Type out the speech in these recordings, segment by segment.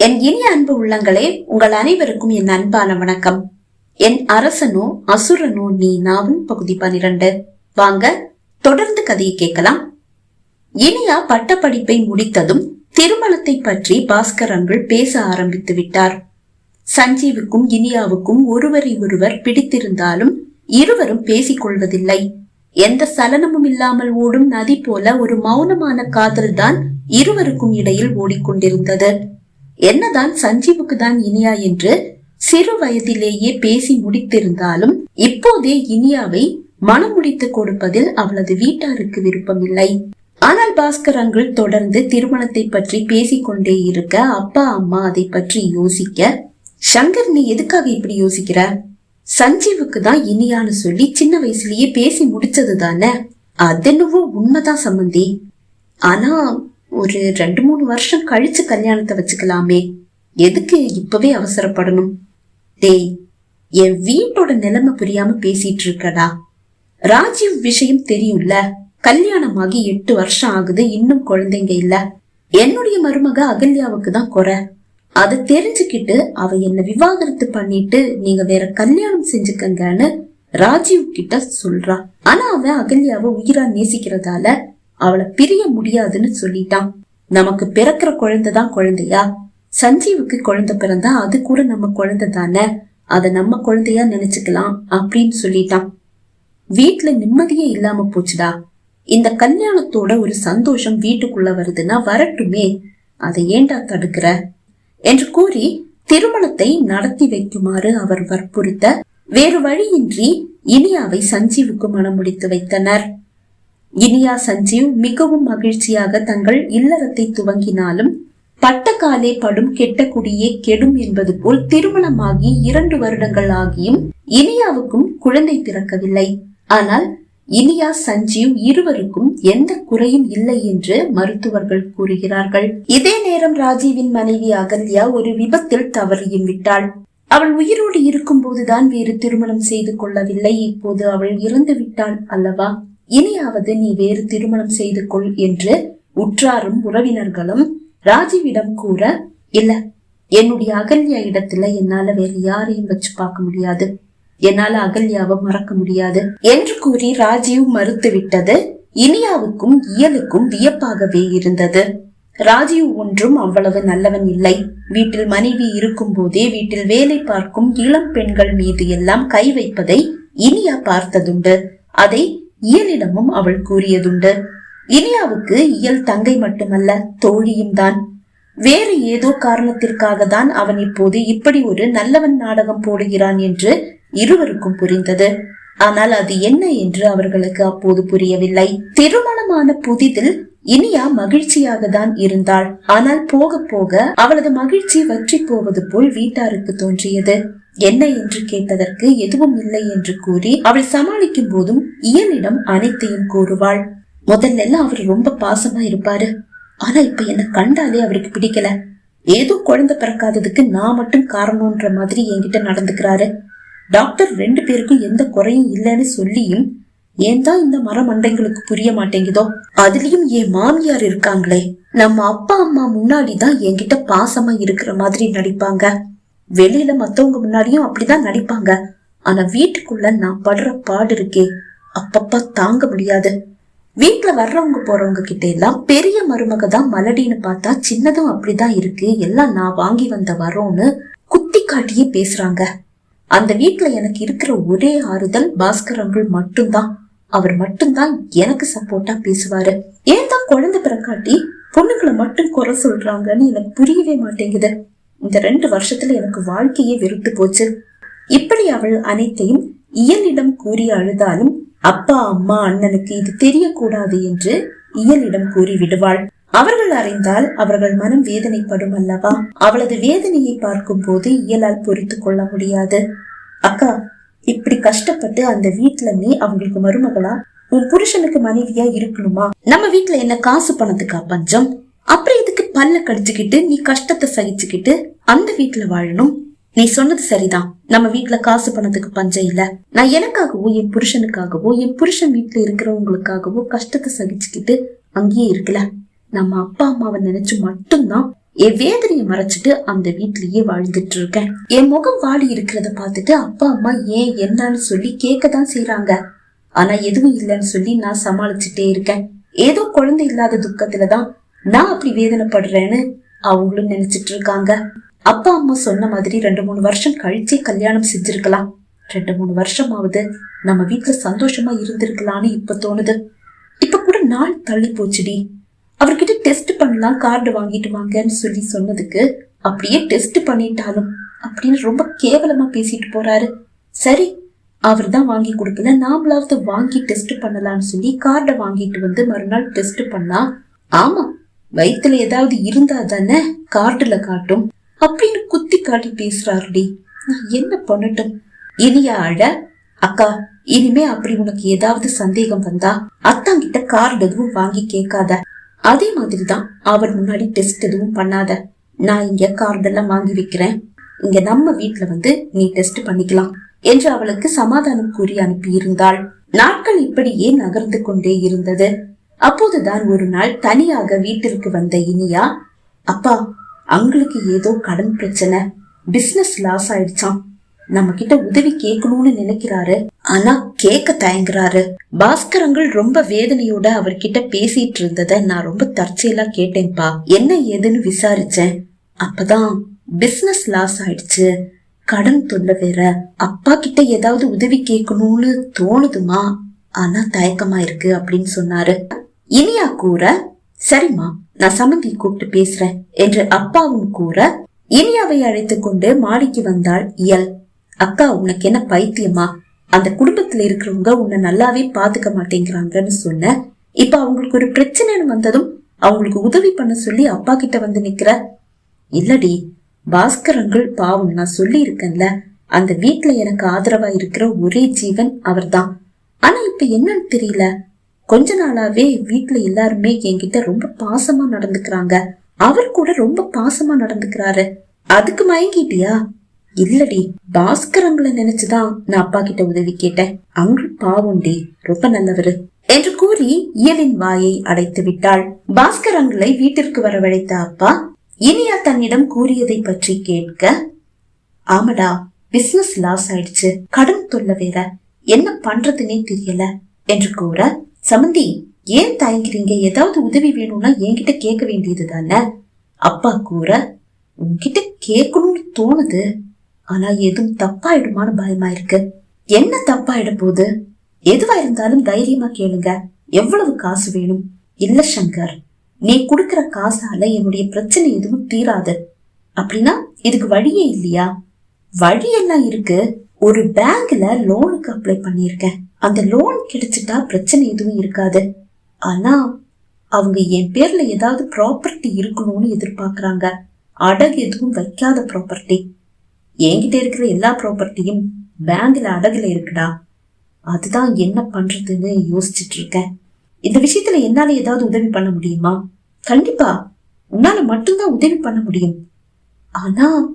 என் இனிய அன்பு உள்ளங்களே உங்கள் அனைவருக்கும் என் அன்பான வணக்கம். என் அரசனோ அசுரனோ நீ நாவும் பகுதி பனிரெண்டு. வாங்க தொடர்ந்து கதையை கேட்கலாம். இனியா பட்டப்படிப்பை முடித்ததும் திருமணத்தை பற்றி பாஸ்கர் அங்குள் பேச ஆரம்பித்து விட்டார். சஞ்சீவுக்கும் இனியாவுக்கும் ஒருவரை ஒருவர் பிடித்திருந்தாலும் இருவரும் பேசிக் கொள்வதில்லை. எந்த சலனமும் இல்லாமல் ஓடும் நதி போல ஒரு மௌனமான காதல்தான் இருவருக்கும் இடையில் ஓடிக்கொண்டிருந்தது. என்னதான் சஞ்சீவுக்கு தான் இனியா என்று சிறு வயதிலேயே பேசி முடித்திருந்தாலும் இப்போதே இனியாவை மனம் முடித்து கொடுப்பதில் அவளது வீட்டாருக்கு விருப்பமில்லை. ஆனால் பாஸ்கர் அங்கிள் தொடர்ந்து திருமணத்தை பற்றி பேசிக்கொண்டே இருக்க அப்பா அம்மா அதை பற்றி யோசிக்க சங்கர் நீ எதுக்காக இப்படி யோசிக்கிற? சஞ்சீவுக்கு தான் இனியான்னு சொல்லி சின்ன வயசுலயே பேசி முடிச்சது தானே? அதென்னவோ உண்மைதான் சம்மந்தி ஆனா ஒரு ரெண்டு மூணு வருஷம் கழிச்சு கல்யாணத்தை வச்சுக்கலாமே. எதுக்கு இப்பவே அவசரப்படணும்? டேய் என் வீட்டோட நிலைமை புரியாம பேசிட்டு இருக்கடா. ராஜீவ் விஷயம் தெரியும்ல? கல்யாணமாகி எட்டு வருஷம் ஆகுது இன்னும் குழந்தைங்க இல்ல. என்னுடைய மருமக அகல்யாவுக்கு தான் குறை. அதை தெரிஞ்சுக்கிட்டு அவ என்ன விவாகரத்து பண்ணிட்டு நீங்க வேற கல்யாணம் செஞ்சுக்கங்கன்னு ராஜீவ் கிட்ட சொல்றா. ஆனா அவன் அகல்யாவை உயிரா நேசிக்கிறதால அவளை பிரிய முடியாதுன்னு சொல்லிட்டான். நமக்கு பிறக்கிற குழந்தை தான் குழந்தையா? சஞ்சீவுக்கு குழந்தை பிறந்தா அது கூட நம்ம குழந்தை தானே? அத நம்ம குழந்தையா நினைச்சுக்கலாம் அப்படின்னு சொல்லிட்டான். வீட்டுல நிம்மதியே இல்லாம போச்சுடா. இந்த கல்யாணத்தோட ஒரு சந்தோஷம் வீட்டுக்குள்ள வருதுன்னா வரட்டுமே. அதை ஏண்டா தடுக்கிற? என்று கூறி திருமணத்தை நடத்தி வைக்குமாறு அவர் வற்புறுத்த வேறு வழியின்றி இனியாவை சஞ்சீவுக்கு மனம் முடித்து வைத்தனர். இனியா சஞ்சீவ் மிகவும் மகிழ்ச்சியாக தங்கள் இல்லறத்தை துவங்கினாலும் பட்ட காலே படும் கெட்ட குடியே கெடும் என்பது போல் திருமணமாகி இரண்டு வருடங்கள் ஆகியும் இனியாவுக்கும் குழந்தை பிறக்கவில்லை. ஆனால் இனியா சஞ்சீவ் இருவருக்கும் எந்த குறையும் இல்லை என்று மருத்துவர்கள் கூறுகிறார்கள். இதே நேரம் ராஜீவின் மனைவி அகல்யா ஒரு விபத்தில் தவறியும் விட்டாள். அவள் உயிரோடு இருக்கும் போதுதான் வேறு திருமணம் செய்து கொள்ளவில்லை. இப்போது அவள் இறந்து விட்டாள் அல்லவா? இனியாவது நீ வேறு திருமணம் செய்து கொள் என்று உற்றாரும் உறவினர்களும் ராஜீவிடம் கூற இல்ல என்னுடைய அகல்யா இடத்துல என்னால வேறு யாரையும் வச்சு பார்க்க முடியாது. என்னால அகல்யாவை மறக்க முடியாது. என்று கூறி ராஜீவ் மறுத்துவிட்டது. இனியாவுக்கும் இயலுக்கும் வியப்பாகவே இருந்தது. ராஜீவ் ஒன்றும் அவ்வளவு நல்லவன் இல்லை. வீட்டில் மனைவி இருக்கும் போதே வீட்டில் வேலை பார்க்கும் இளம் பெண்கள் மீது எல்லாம் கை வைப்பதை இனியா பார்த்ததுண்டு. அதை இயலிடமும் அவள் கூறியதுண்டு. இனியாவுக்கு இயல் தங்கை மட்டுமல்ல தோழியும் தான். வேறு ஏதோ காரணத்திற்காக தான் அவன் இப்போது இப்படி ஒரு நல்லவன் நாடகம் போடுகிறான் என்று இருவருக்கும் புரிந்தது. ஆனால் அது என்ன என்று அவர்களுக்கு அப்போது புரியவில்லை. திருமணமான புதிதில் இனியா மகிழ்ச்சியாக தான் இருந்தாள். ஆனால் போக போக அவளது மகிழ்ச்சி வற்றி போவது போல் வீட்டாருக்கு தோன்றியது. என்ன என்று கேட்டதற்கு எதுவும் இல்லை என்று கூறி அவள் சமாளிக்கும் போதும் இயலிடம் அனைத்தையும் கூறுவாள். முதல்ல எல்லாம் அவர் ரொம்ப பாசமா இருப்பாரு. ஆனா இப்ப என்ன கண்டாலே அவருக்கு பிடிக்கல. ஏதோ குழந்தை பிறக்காததுக்கு நான் மட்டும் காரணம்ன்ற மாதிரி என்கிட்ட நடந்துக்கிறாரு. டாக்டர் ரெண்டு பேருக்கும் எந்த குறையும் இல்லைன்னு சொல்லியும் ஏன் தான் இந்த மரமண்டைங்களுக்கு புரிய மாட்டேங்குதோ? அதுலயும் என் மாமியார் இருக்காங்களே. நம்ம அப்பா அம்மா முன்னாடி தான் என்கிட்ட பாசமா இருக்கிற மாதிரி நடிப்பாங்க. வெளியில மத்தவங்க முன்னாடியும் அப்படிதான் நடிப்பாங்க. ஆனா வீட்டுக்குள்ள நான் படுற பாடு இருக்கே அப்பப்பா தாங்க முடியாது. வீட்டுல வர்றவங்க போறவங்க கிட்ட எல்லாம் பெரிய மருமக தான் மலடின்னு பார்த்தா சின்னதும் அப்படிதான் இருக்கு எல்லாம் நான் வாங்கி வந்த வரோன்னு குத்தி காட்டியே பேசுறாங்க. அந்த வீட்டுல எனக்கு இருக்கிற ஒரே ஆறுதல் பாஸ்கர் அங்கிள் மட்டும்தான். அவர் மட்டும்தான் எனக்கு சப்போர்ட்டா பேசுவாரு. ஏன் தான் குழந்தை பிறக்காட்டி பொண்ணுங்களை மட்டும் குறை சொல்றாங்கன்னு எனக்கு புரியவே மாட்டேங்குது. இந்த ரெண்டு வருஷத்துல எனக்கு வாழ்க்கையே வெறுத்து போச்சு. இப்படி அவள் அனைத்தையும் இயலிடம் கூறி அழுதாலும் அப்பா அம்மா அண்ணனுக்கு இது தெரியக்கூடாது என்று இயலிடம் கூறி விடுவாள். அவர்கள் அறிந்தால் அவர்கள் மனம் வேதனைப்படும் அல்லவா? அவளது வேதனையை பார்க்கும் போது இயலால் பொறித்து கொள்ள முடியாது. அக்கா இப்படி கஷ்டப்பட்டு அந்த வீட்டுல நீ அவங்களுக்கு மருமகளா? உன் புருஷனுக்கு மனைவியா இருக்கணுமா? நம்ம வீட்டுல என்ன காசு பணத்துக்கா பஞ்சம்? அப்புறம் இதுக்கு பல்ல கடிச்சுக்கிட்டு நீ கஷ்டத்தை சகிச்சுக்கிட்டு அந்த வீட்டுல வாழணும். நீ சொன்னது சரிதான். நம்ம வீட்டுல காசு பணத்துக்கு பஞ்சம் இல்ல. நான் எனக்காகவோ என் புருஷனுக்காகவோ என் புருஷன் வீட்டுல இருக்கிறவங்களுக்காகவோ கஷ்டத்தை சகிச்சுக்கிட்டு அங்கேயே இருக்கல. நம்ம அப்பா அம்மாவை நினைச்சு மட்டும்தான் என் வேதனையை மறைச்சிட்டு அந்த வீட்லயே வாழ்ந்துட்டு இருக்கேன். என் முகம் வாடி இருக்கிறத பார்த்துட்டு அப்பா அம்மா ஏன் என்னன்னு சொல்லி கேட்கதான் செய்யறாங்க ஆனா எதுவும் இல்லைன்னு சொல்லி நான் சமாளிச்சுட்டே இருக்கேன். ஏதோ குழந்தை இல்லாத துக்கத்துலதான் நான் அப்படி வேதனைப்படுறேன்னு அவங்களும் நினைச்சிட்டு இருக்காங்க அப்பா அம்மா சொன்ன மாதிரி ரெண்டு மூணு வருஷம் கழிச்சே கல்யாணம் செஞ்சிருக்கலாம். ரெண்டு மூணு வருஷமாவது நம்ம வீட்டுல சந்தோஷமா இருந்திருக்கலாம்னு இப்ப தோணுது. இப்ப கூட நாள் தள்ளி போச்சுடி. அவர்கிட்ட டெஸ்ட் பண்ணலாம் கார்டு வாங்கிட்டு வாங்கன்னு சொல்லி சொன்னதுக்கு அப்படியே டெஸ்ட் பண்ணிட்டாலும் அப்படின்னு ரொம்ப கேவலமா பேசிட்டு போறாரு. சரி அவர் தான் வாங்கி கொடுக்கல நாமளாவது வாங்கி டெஸ்ட் பண்ணலாம்னு சொல்லி கார்டை வாங்கிட்டு வந்து மறுநாள் டெஸ்ட் பண்ணா ஆமா வயித்துல ஏதாவது இருந்தா தானே கார்டுல காட்டும்? அப்படின்னு குத்தி காட்டி பேசுறாருடி. நான் என்ன பண்ணட்டும்? இனியா அழ அக்கா இனிமே அப்படி உனக்கு ஏதாவது சந்தேகம் வந்தா அத்தாங்கிட்ட கார்டு எதுவும் வாங்கி கேட்காத. அதே மாதிரிதான் அவர் முன்னாடி டெஸ்ட் எதுவும் பண்ணாத. நான் இங்க கார்டெல்லாம் வாங்கி வைக்கிறேன். இங்க நம்ம வீட்ல வந்து நீ டெஸ்ட் பண்ணிக்கலாம் என்று அவளுக்கு சமாதானம் கூறி அனுப்பியிருந்தாள். நாட்கள் இப்படியே நகர்ந்து கொண்டே இருந்தது? அப்போதுதான் ஒரு நாள் தனியாக வீட்டிற்கு வந்த இனியா அப்பா அங்களுக்கு ஏதோ கடன் பிரச்சனை பிசினஸ் லாஸ் ஆயிடுச்சாம். நம்ம கிட்ட உதவி கேட்கணும்னு நினைக்கிறாரு. ஆனா கேட்க தயங்குறாரு. பாஸ்கரங்கள் ரொம்ப வேதனையோட அவர்கிட்ட பேசிட்டு இருந்தத நான் ரொம்ப தற்செயலா கேட்டேன்ப்பா. என்ன ஏதுன்னு விசாரிச்சேன். அப்பதான் பிசினஸ் லாஸ் ஆயிடுச்சு. கடன் தொல்லை வேற. அப்பா கிட்ட ஏதாவது உதவி கேட்கணும்னு தோணுதுமா? ஆனா தயக்கமா இருக்கு அப்படின்னு சொன்னாரு. இனியா கூற சரிம்மா நான் சமந்தி கூப்பிட்டு பேசுறேன் என்று அப்பாவும் கூற இனியாவை அழைத்து கொண்டு மாடிக்கு வந்தாள் இயல். அக்கா உனக்கு என்ன பைத்தியமா? அந்த குடும்பத்துல இருக்கிறவங்க உன்னை நல்லாவே பாத்துக்க மாட்டேங்கிறாங்கன்னு சொன்ன. இப்ப அவங்களுக்கு ஒரு பிரச்சனைன்னு வந்ததும் அவங்களுக்கு உதவி பண்ண சொல்லி அப்பா கிட்ட வந்து நிக்கிற. இல்லடி பாஸ்கரங்கள் பாவம் நான் சொல்லி இருக்கேன்ல அந்த வீட்டுல எனக்கு ஆதரவா இருக்கிற ஒரே ஜீவன் அவர்தான். ஆனா இப்ப என்னன்னு தெரியல. கொஞ்ச நாளாவே வீட்டுல எல்லாருமே என்கிட்ட ரொம்ப பாசமா நடந்துக்கிறாங்க. அவர் கூட ரொம்ப பாசமா நடந்துக்கிறாரு. அதுக்கு மயங்கிட்டியா? இல்லடி பாஸ்கரங்களை நினைச்சுதான் நான் அப்பா கிட்ட உதவி கேட்டேன். அங்கு பாவுண்டி ரொம்ப நல்லவரு. என்று கூறி இயலின் வாயை அடைத்து விட்டாள். பாஸ்கரங்களை வீட்டிற்கு வரவழைத்த அப்பா இனியா தன்னிடம் கூறியதை பற்றி கேட்க ஆமாடா பிசினஸ் லாஸ் ஆயிடுச்சு. கடன் தொல்லை வேற. என்ன பண்றதுன்னே தெரியல. என்று கூற சமந்தி ஏன் தயங்குறீங்க? ஏதாவது உதவி வேணும்னா என்கிட்ட கேட்க வேண்டியது தானே அப்பா கூற உன்கிட்ட கேட்கணும்னு தோணுது. ஆனா எதுவும் தப்பாயிடுமான்னு பயமா இருக்கு என்ன தப்பாயிட போகுது? எதுவா இருந்தாலும் தைரியமா கேளுங்க. எவ்வளவு காசு வேணும்? இல்ல சங்கர். நீ குடுக்கற காசால என்னுடைய பிரச்சனை எதுவும் தீராது. அப்படின்னா இதுக்கு வழியே இல்லையா? வழியெல்லாம் இருக்கு. ஒரு பேங்க்ல லோனுக்கு அப்ளை பண்ணிருக்கேன் அந்த லோன் கிடைச்சிட்டா பிரச்சனை எதுவும் இருக்காது. ஆனா அவங்க என் பேர்ல ஏதாவது ப்ராப்பர்ட்டி இருக்கணும்னு எதிர்பார்க்கறாங்க. அடகு எதுவும் வைக்காத ப்ராப்பர்ட்டி என்கிட்ட இருக்கிற எல்லா ப்ராப்பர்ட்டியும் பேங்க்ல அடகுல இருக்குடா. அதுதான் என்ன பண்றதுன்னு யோசிச்சுட்டு இருக்கேன் இந்த விஷயத்துல என்னால ஏதாவது உதவி பண்ண முடியுமா? கண்டிப்பா. உன்னால மட்டும்தான் உதவி பண்ண முடியும். ஆனா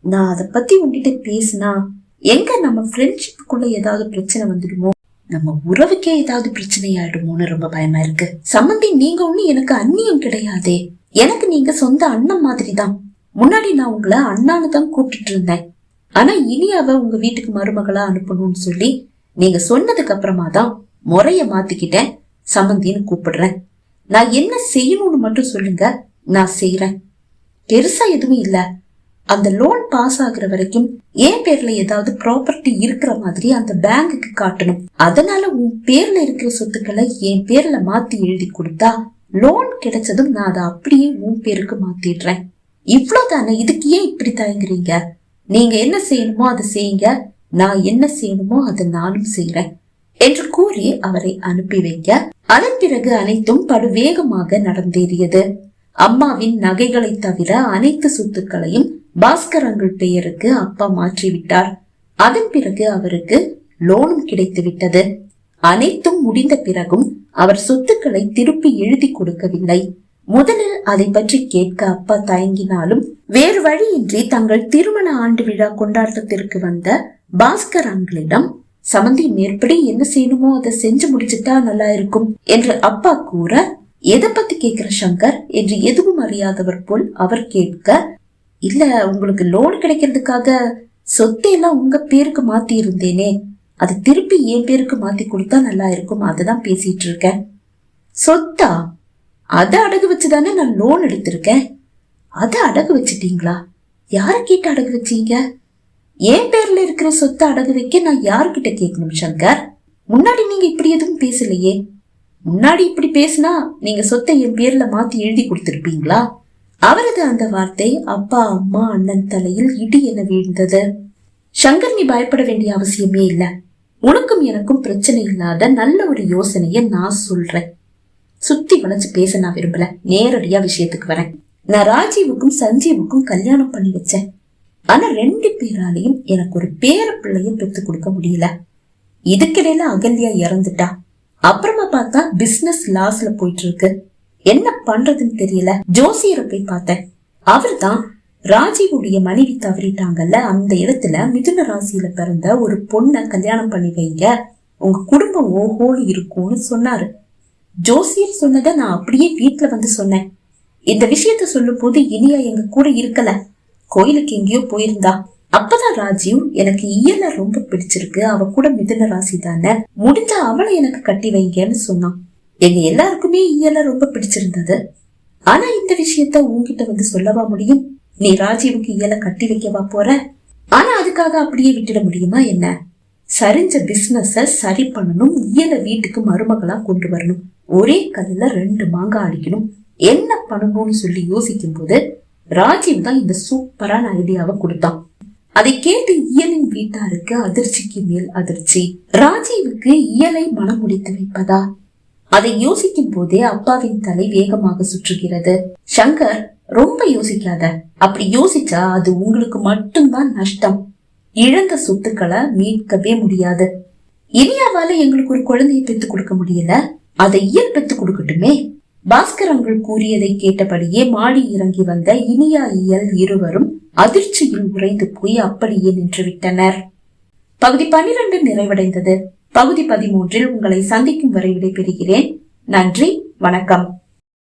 நான் அதை பத்தி உன்கிட்ட பேசினா எங்க நம்ம ஃப்ரெண்ட்ஷிப்புக்குள்ள ஏதாவது பிரச்சனை வந்துடுமோ? நம்ம உறவுக்கே ஏதாவது பிரச்சனை ஆயிடுமோன்னு ரொம்ப பயமா இருக்கு. சம்மந்தி நீங்க ஒண்ணு எனக்கு அந்நியம் கிடையாதே. எனக்கு நீங்க சொந்த அண்ணன் மாதிரி தான் முன்னாடி நான் உங்களை அண்ணான்னு தான் கூப்பிட்டுட்டு இருந்தேன். ஆனா இனியாவ உங்க வீட்டுக்கு மருமகளா அனுப்பணும்னு சொல்லி நீங்க சொன்னதுக்கு அப்புறமா தான் முறைய மாத்திக்கிட்டேன். சம்மந்தின்னு கூப்பிடுறேன். நான் என்ன செய்யணும்னு மட்டும் சொல்லுங்க நான் செய்யறேன் பெருசா எதுவும் இல்லை. அந்த லோன் பாஸ் ஆகுற வரைக்கும் என் பேர்ல ஏதாவது ப்ராப்பர்ட்டி இருக்கிற மாதிரி அந்த பேங்குக்கு காட்டணும். அதனால உன் பேர்ல இருக்கிற சொத்துக்களை என் பேர்ல மாத்தி எழுதி கொடுத்தா லோன் கிடைச்சதும் நான் அதை அப்படியே உன் பேருக்கு மாத்திடுறேன். இவ்வளவுதானே? இதுக்கு ஏன் இப்படி தயங்குறீங்க? நீங்க என்ன செய்யணுமோ அதை செய்யுங்க. நான் என்ன செய்யணுமோ அதை நானும் செய்யறேன் என்று கூறி அவரை அனுப்பி வைக்க அதன் பிறகு அனைத்தும் படுவேகமாக நடந்தேறியது. அம்மாவின் நகைகளை தவிர அனைத்து சொத்துக்களையும் பாஸ்கரங்கள் பெயருக்கு அப்பா மாற்றிவிட்டார். அதன் பிறகு அவருக்கு லோனும் கிடைத்து விட்டது அனைத்தும் முடிந்த பிறகும் அவர் சொத்துக்களை திருப்பி எழுதி கொடுக்கவில்லை. முதலில் அதை பற்றி கேட்க அப்பா தயங்கினாலும் வேறு வழியின்றி தங்கள் திருமண ஆண்டு விழா கொண்டாட்டத்திற்கு வந்த பாஸ்கர் அங்கிளிடம் சமந்தி மேற்படி என்ன செய்யணுமோ அதை செஞ்சு முடிச்சுட்டா நல்லா இருக்கும் என்று அப்பா கூற எதை பத்தி கேக்குற சங்கர்? என்று எதுவும் அறியாதவர் போல் அவர் கேட்க இல்ல உங்களுக்கு லோன் கிடைக்கிறதுக்காக சொத்தை எல்லாம் உங்க பேருக்கு மாத்தி இருந்தேனே. அது திருப்பி என் பேருக்கு மாத்தி கொடுத்தா நல்லா இருக்கும். அதுதான் பேசிட்டு இருக்கேன். சொத்தா? அத அடகு வச்சுதானே நான் லோன் எடுத்திருக்கேன். அத அடகு வச்சிட்டீங்களா? யார கேட்டு அடகு வச்சீங்க? என் பேர்ல இருக்கிற சொத்தை அடகு வைக்க நான் யாருக்கிட்ட கேட்கணும் சங்கர்? முன்னாடி நீங்க இப்படி எதுவும் பேசலையே. முன்னாடி இப்படி பேசினா நீங்க சொத்தை என் பேர்ல மாத்தி எழுதி கொடுத்திருப்பீங்களா? அவரது அந்த வார்த்தை அப்பா அம்மா அண்ணன் தலையில் இடி என வீழ்ந்தது. சங்கர் நீ பயப்பட வேண்டிய அவசியமே இல்ல. உனக்கும் எனக்கும் பிரச்சனை இல்லாத நல்ல ஒரு யோசனைய நான் சொல்றேன். சுத்தி வளைச்சு பேச நான் விரும்பல. நேரடியா விஷயத்துக்கு வரேன். நான் ராஜீவுக்கும் சஞ்சீவுக்கும் கல்யாணம் பண்ணி வச்சேன். ஆனா ரெண்டு பேராலையும் எனக்கு ஒரு பேர பிள்ளையும் பெத்து கொடுக்க முடியல. இதுக்கிடையில அகல்யா இறந்துட்டா. அப்புறமா பார்த்தா பிசினஸ் லாஸ்ல போயிட்டு இருக்கு. என்ன பண்றதுன்னு தெரியல. ஜோசியரை போய் பார்த்தேன். அவர்தான் ராஜீவுடைய மனைவி தவறிட்டாங்கல்ல அந்த இடத்துல மிதுன ராசியில பிறந்த ஒரு பொண்ணை கல்யாணம் பண்ணி வைங்க. உங்க குடும்பம் ஓஹோன்னு இருக்கும்னு சொன்னாரு. ஜோசியர் சொன்னதை நான் அப்படியே வீட்டுல வந்து சொன்னேன். இந்த விஷயத்த சொல்லும் போது இனியா எங்க கூட இருக்கல. கோயிலுக்கு எங்கேயோ போயிருந்தா. அப்பதான் ராஜீவ் எனக்கு இயல ரொம்ப பிடிச்சிருக்கு. அவ கூட மிதுன ராசி தானே முடிஞ்ச அவளை எனக்கு கட்டி வைங்கன்னு சொன்னான். எங்க எல்லாருக்குமே இயல ரொம்ப பிடிச்சிருந்தது. ஆனா இந்த விஷயத்த உன்கிட்ட வந்து சொல்லவா முடியும்? நீ ராஜீவுக்கு இயல கட்டி வைக்கவா போற? ஆனா அதுக்காக அப்படியே விட்டுட முடியுமா என்ன? சரிஞ்ச பிசினஸ சரி பண்ணணும் இயல வீட்டுக்கு மருமகளா கொண்டு வரணும். ஒரே கல்லுல ரெண்டு மாங்காய் அடிக்கணும். என்ன பண்ணணும்னு சொல்லி யோசிக்கும் போது ராஜீவ் தான் இந்த சூப்பரான ஐடியாவை கொடுத்தான். அதை கேட்டு இயலின் வீட்டாருக்கு அதிர்ச்சிக்கு மேல் அதிர்ச்சி. ராஜீவுக்கு இயலை மனம் முடித்து வைப்பதா? அதை யோசிக்கும் போதே அப்பாவின் தலை வேகமாக சுற்றுகிறது. சங்கர் ரொம்ப யோசிக்காத. அப்படி யோசிச்சா அது உங்களுக்கு மட்டும்தான் நஷ்டம். இழந்த சொத்துக்களை மீட்கவே முடியாது. இனியாவால எங்களுக்கு ஒரு குழந்தையை பெத்து கொடுக்க முடியல? அதை இயல் பெத்து கொடுக்கட்டுமே? பாஸ்கர் அங்கள் கூறியதை கேட்டபடியே மாடி இறங்கி வந்த இனியா இயல் இருவரும் அதிர்ச்சியில் உறைந்து போய் அப்படியே நின்றுவிட்டனர். பகுதி பனிரெண்டு நிறைவடைந்தது. பகுதி பதிமூன்றில் உங்களை சந்திக்கும் வரை விடைபெறுகிறேன். நன்றி வணக்கம்.